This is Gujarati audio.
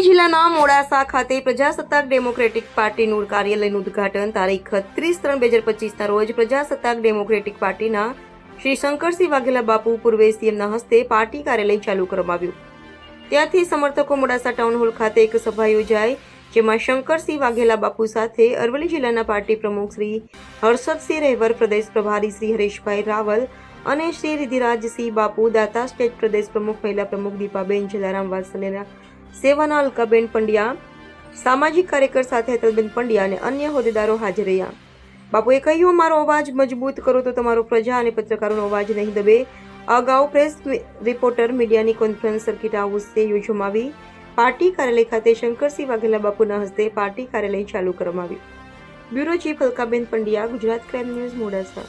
જિલ્લાના મોડાસા ખાતે પ્રજાસત્તાક ડેમોક્રેટિક પાર્ટીનું કાર્યાલયનું ઉદ્ઘાટન તારીખ ત્રીસ ત્રણ બે હજાર પચીસના રોજ પ્રજાસત્તાક ડેમોક્રેટિક પાર્ટીના શ્રી શંકરસિંહ વાઘેલા બાપુ પૂર્વે સીએમના હસ્તે પાર્ટી કાર્યાલય ચાલુ કરવામાં આવ્યું. ત્યાંથી સમર્થકો મોડાસા ટાઉન હોલ ખાતે એક સભા યોજાઈ, જેમાં શંકરસિંહ વાઘેલા બાપુ સાથે અરવલ્લી જિલ્લાના પાર્ટી પ્રમુખ શ્રી હર્ષદસિંહ રહેવર, પ્રદેશ પ્રભારી શ્રી હરેશભાઈ રાવલ અને શ્રી રિધિરાજસિંહ બાપુ, દાતા સ્ટેટ પ્રદેશ પ્રમુખ, મહિલા પ્રમુખ દીપાબેન જલારામ વાત્સલ્યના સેવાના અલકાબેન પંડ્યા, સામાજિક કાર્યકર સાથે હેતલબેન પંડ્યા અને અન્ય હોદ્દેદારો હાજર રહ્યા. બાપુએ કહ્યું, મારો અવાજ મજબૂત કરો તો તમારો પ્રજા અને પત્રકારોનો અવાજ નહીં દબે. અગાઉ પ્રેસ રિપોર્ટર મીડિયાની કોન્ફરન્સ સર્કિટ હાઉસે યોજવામાં આવી. પાર્ટી કાર્યાલય ખાતે શંકરસિંહ વાઘેલા બાપુના હસ્તે પાર્ટી કાર્યાલય ચાલુ કરવામાં આવ્યું. Bureau chief Alkaben Pandya, Gujarat crime news Modasa.